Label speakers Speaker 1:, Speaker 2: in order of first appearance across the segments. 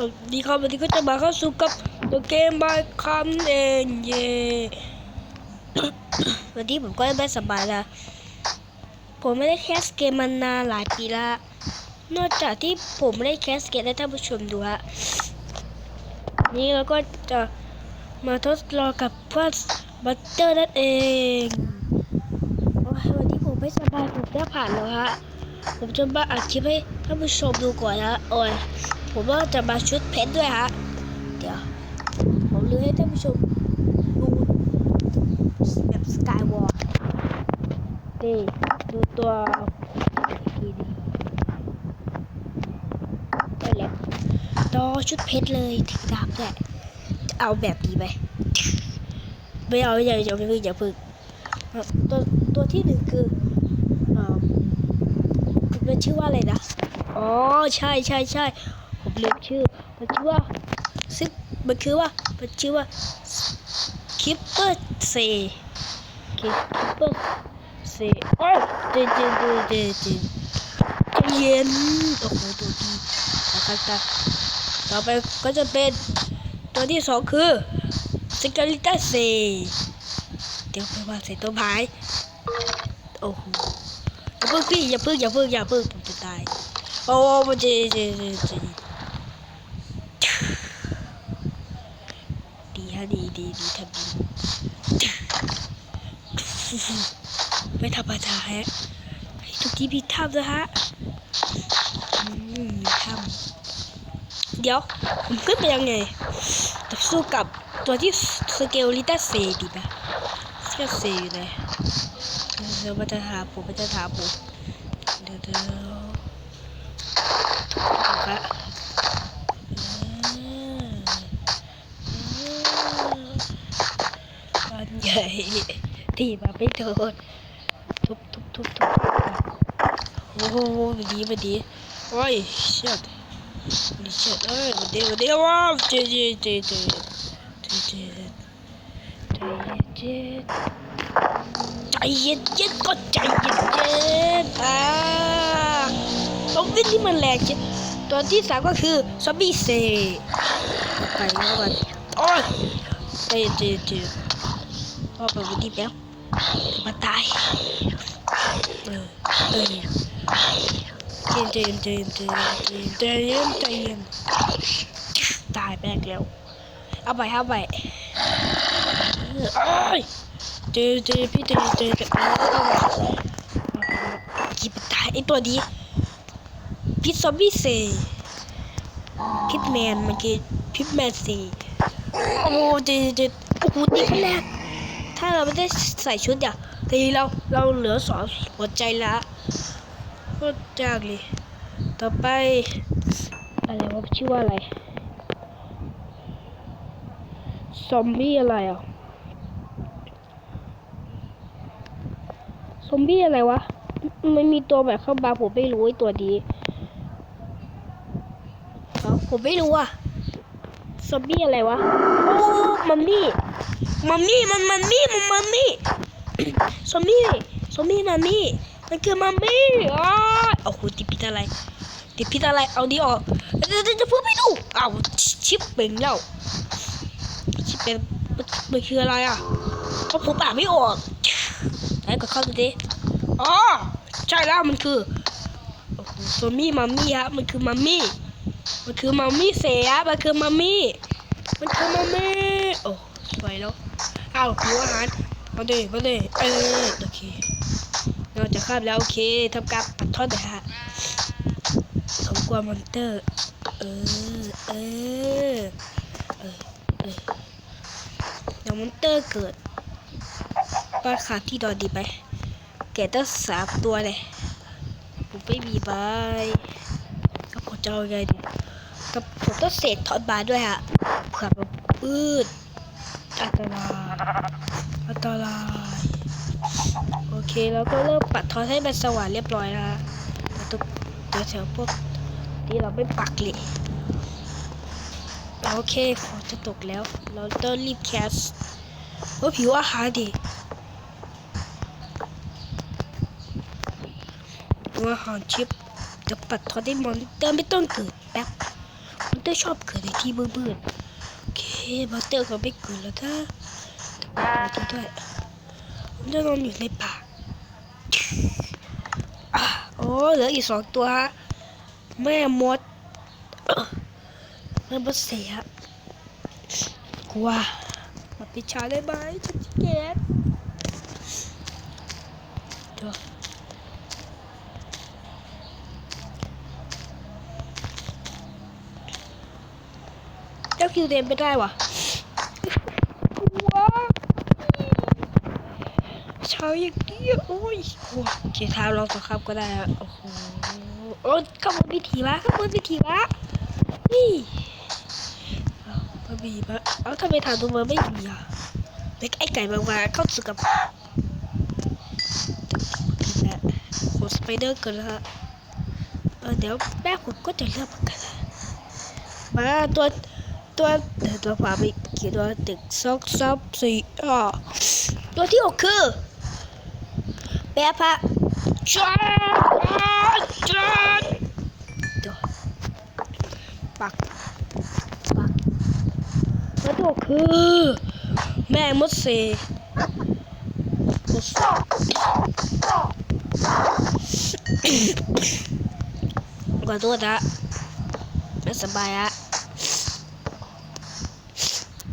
Speaker 1: สวัสดีครับวันนี้ก็จะมาเข้าสู่กับตัวเกมบายคำเองเย่วันนี้ผมก็ไม่สบายล้วผมไม่ได้แคสเกมมานานหลายปีละนอกจากที่ผมไม่ได้แคสเกมให้ท่านผู้ชมดูฮะนี่เราก็จะมาทดลองกับพวกบัตเตอร์นั่นเองวันนี้ผมไม่สบายผมได้ผ่านแล้วฮะผมจะมาอัดคลิปให้ ท่านผู้ชมดูก่อนนะโอ้ยผมว่าจะมาชุดเพชรด้วยฮะ เดี๋ยว ผมลือให้ท่านผู้ชมดูแบบสกายวอล์กนี่ดูตัวดีดีได้แล้วต่อชุดเพชรเลยถือดาบด้วยจะเอาแบบดีไหมไม่เอาอย่าอย่าพึ่งอย่าพึ่งตัวตัวที่หนึ่งคือเอ่อมันชื่อว่าอะไรนะ อ๋อใช่ใช่ใช่ผมลืมชื่อ มันชื่อว่าซึ่งมันคือว่ามันชื่อว่าคิปเปอร์เซคิปเปอร์เซโอ้ยเดเดเดเดเดใจเย็นโอ้โหตัวดีนะครับตาต่อไปก็จะเป็นตัวที่สองคือสกาลิต้าเซเดี๋ยวไปวางใส่ตัวพายโอ้โหอย่าเพิ่งพี่อย่าเพิ่งอย่าเพิ่งอย่าเพิ่งผมจะตาย โอ้มันจะจะจะจะดีฮะดีดีดีทำดีไม่ธรรมดาฮะทุกที่มีถ้ำนะฮะอืมมีถ้ำเดี๋ยว ผมขึ้นไปยังไงจะสู้กับตัวที่สเกลลิต้าเซดีปะสเกลเซอยู่ไหนเดี๋ยวมันจะถามผมมันจะถามผมเดี๋ยว ละตอนใหญ่ที่มาไม่โดนทุบทุบทุบทุบโอ้โหมาดีมาดีโอ้ยเชิดนี่เชิดเอ้ยมาดีมาดีว้าวเจเจเจเจเจเจเจใจเย็นเย็นก็ใจเย็นเย็นอ่าต้องวิ่งที่มันแรงเจ็ด ตัวที่สามก็คือซอมบี้เซไปแล้วกันโอ้ยใจเจเจพ่อไปวันนี้แล้วมาตายเออเออใจเย็นใจเย็นใจเย็นใจเย็นใจเย็นใจเย็นตายแบกแล้วเอาไปเอาไปเออโอ้ยเจเจพี่เจอเจอเจอกิบตายไอตัวนี้ พิษซอมบี้เซพิษแมนเมื่อกี้พิษแมนเซโอ้เจอเจอโอ้โหตีขั้นแรก ถ้าเราไม่ได้ใส่ชุดอะตีเราเราเหลือสองหัวใจละโคตรยากเลย ต่อไป อะไรวะชื่อว่าอะไร ซอมบี้อะไรอะ ซอมบี้อะไรวะ มันมีตัวแบบเข้ามาผมไม่รู้ไอ้ตัวนี้ ผมไม่รู้อะซอมบี้อะไรวะโอ้มัมมี่ มัมมี่ มันมัมมี่ มันมัมมี่ ซอมบี้ ซอมบี้มัมมี่ มันคือมัมมี่อ้าโอ้โหติดพิษอะไร ติดพิษอะไร เอาดีออกเดี๋ยวจะพูดไม่ดูอ้าวชิปเป็นแล้ว ชิปเป็นมันคืออะไรอะเพราะผมอ่านไม่ออกไหนก็เข้าดูดิอ๋อ ใช่แล้วมันคือโอ้โหซอมบี้มัมมี่ฮะ มันคือมัมมี่ มันคือมัมมี่เสียมันคือมัมมี่ มันคือมัมมี่ โอ้สวยแล้วอ้าวหิวอาหารมาเดมาเดเออโอเคเราจะข้ามแล้วโอเคทำการปัดทอดเลยฮะผมกลัวมอนเตอร์เออเออ เออ เออเดี๋ยวมอนเตอร์เกิดก็ขาดที่ดอนดีไหมแกตั้งสามตัวเลยผมไม่มีใบก็ผมจะเอาไงดี ผมต้องเศษถอนบาด้วยฮะเผื่อแบบอืดอันตรายอันตรายโอเคแล้วก็เริ่มปัดทอนให้มันสว่างเรียบร้อยแล้วฮะตุ๊กตัวแถวพวกที่เราไม่ปักเลยโอเคฝนจะตกแล้ว เราต้องรีบแคสโอ้ผิวอาหารดิว่าหอนชิปจะปัดทอดได้มอนเตอร์ไม่ต้องเกิดแป๊บ ตอร์ชอบเกิดในที่มืดๆโอเคบัตเตอร์ก็ไม่เกิดแล้วนะแต่ก็ด้วยมันจะนอนอยู่ในป่าอะโอ้เหลืออีกสองตัวฮะแม่มดเอ้อแม่มดเสียกลัวมาปิดฉากได้ไหมฉันจะแกะเดี๋ยว เจ้าคิวเดนไม่ได้วะว้าเช้าอย่างเดียวโอ้ยโอ้ยโอเท้าลองสักครับก็ได้โอ้โหโอ้ยขบวนพิธีวะขบวนพิธีวะนี่เอาบะหมี่มาเอาทำไมถามตัวมันไม่มีอะเล็กไอ้ไก่มาวาเข้าสู่กับนี่แหละโหสไปเดอร์กินแล้วฮะเดี๋ยวแม่ผมก็จะเลือกเหมือนกันมาตัว ตัวเอ่ตัวขวาไปเขียนตัวตึกซอกซับสี่อ่อตัวที่หกคือแปะพระจานจานตัวปักปักตัวที่หกคือ แม่มดเซมดเซขอโทษนะไม่สบายอะ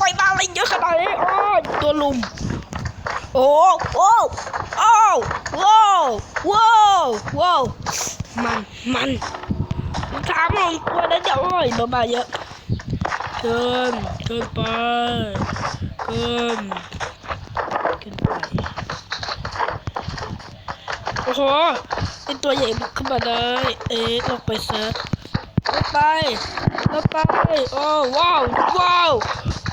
Speaker 1: มาอะไรเยอะขนาดนี้โอ้ยตัวลุม โอ้โอ้โอ้ว้าวว้าวว้าวมันมันมันถามลงตัวแล้วจะอ้ยโดนมาเยอะเกินเกินไปเกินเกินไปโอ้โหไอตัวใหญ่บุกขึ้นมาได้เอ๊ะลงไปเซะลงไปลงไปโอ้ว้าวว้าว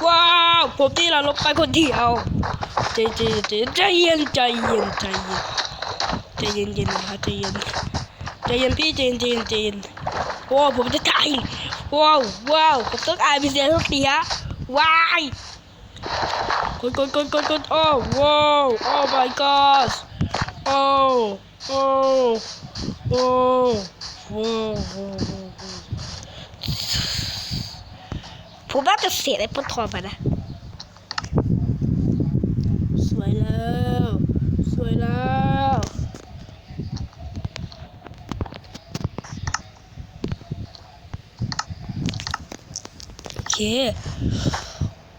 Speaker 1: ว้าว ผมที่เราลงไปคนเดียวใจใจใจใจเย็นใจเย็นใจเย็นใจเย็นเย็นนะครับใจเย็นใจเย็นพี่ใจเย็นใจเย็นใจเย็นโอ้ผมจะตายว้าวว้าวผมต้องอายเป็นเสียทุกทีฮะว้ายกดกดกดกดกดโอ้ว้าวโอ้ my god โอ้โอ้โอ้โอ้โอ้ ผมน่าจะเสียไอ้ปนทองไปนะ สวยแล้ว สวยแล้วโอเค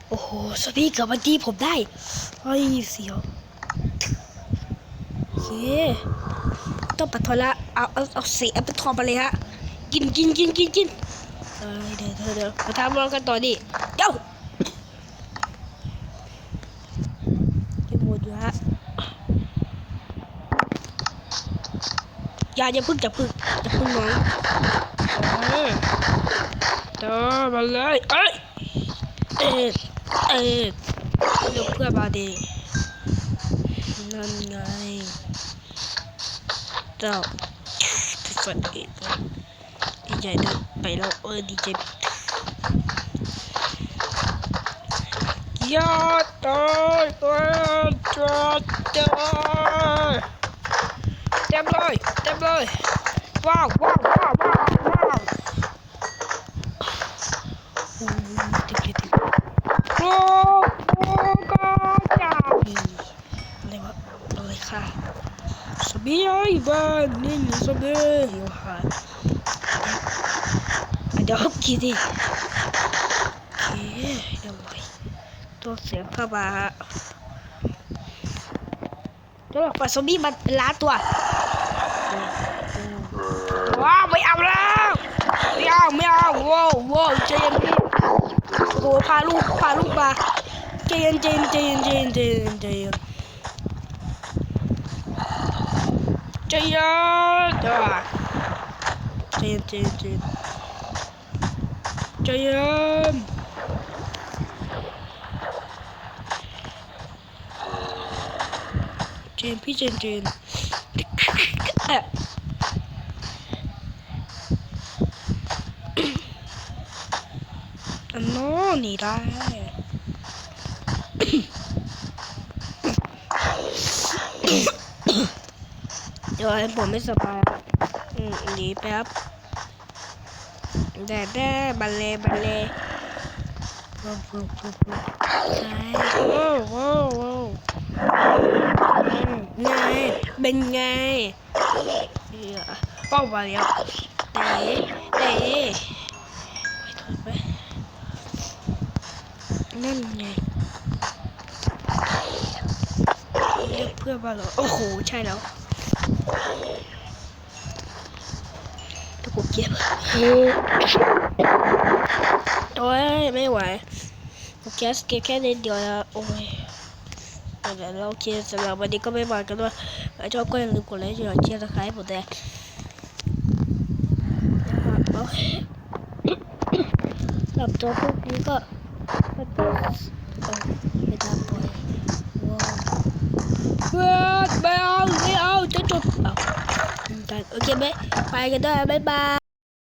Speaker 1: โอ้โหสวัสดีเกับวันดีผมได้ไอ้ยเสียวโอเคต้องปัดทอนละเอาเอาเอาเสียปัดทองไปเลยฮะกินกินกินกินกิน อเดี๋ยวเดี๋ยวเดี๋ยวมาทำรองกันต่อดิเดี๋ยวเก็บหมดอยู่ฮะอย่าอย่าพึ่งอย่าพึ่งอย่าพึ่งน้องเออต่อมาเลยเอ้ยเอ็ดเอ็ดเดี๋ยวเพื่อนมาดินั่นไงเจ้าฝันเอง ดีใจเดินไปแล้วเออดีใจยอดตายเออจอดจอเต็มเลยเต็มเลยว้าวว้าวว้าวว้าวว้าวโอ้ยติดติดโอ้โอ้ก็จ่ายอะไรวะอะไรค่ะสบีไอ้บ้านนี่สบีอยู่หา เดี๋ยวกินดิโอเคเดี๋ยวไปตัวเสียงเข้ามาเดี๋ยวปลาซอมบี้มันล้านตัว ว้าวไม่เอาแล้ว ไม่เอา ไม่เอาว้าวว้าวใจเย็นพี่โอ้โหพาลูกพาลูกมาใจเย็นใจเย็นใจเย็นใจเย็นใจเย็นใจเย็นใจเย็นเดี๋ยวใจเย็นใจเย็น ใจเย็นเจนพี่เจนเจนเอ่ออันน้อหนีได้เดี๋ยวให้ผมไม่สบายอืมหนีแป๊บ แดดแด้บัลเล่บัลเล่ว้าวว้าวว้าวว้าวว้าวว้าวไงเป็นไงเยเป้ามาแล้วเตะเตะไปถอยไปนั่นไงเรียกเพื่อนมาเหรอโอ้โห ใช่แล้ว กุกเก็บโอ้ยไม่ไหวกูแก๊สเก็บแค่นิดเดียวแล้วโอ้ยเดี๋ยวเราโอเคสำหรับวันนี้ก็ไม่บอกกันว่าถ้าชอบก็อย่าลืมกดไลค์กดแชร์สไครป์ผมด้วยนะครับโอเคหรับตัวพวกนี้ก็ไม่เป็นเอไม่ตามไปว้าวไม่เอาไม่เอาจะจบเอา โอเคไหมไปกันด้วยบ๊ายบาย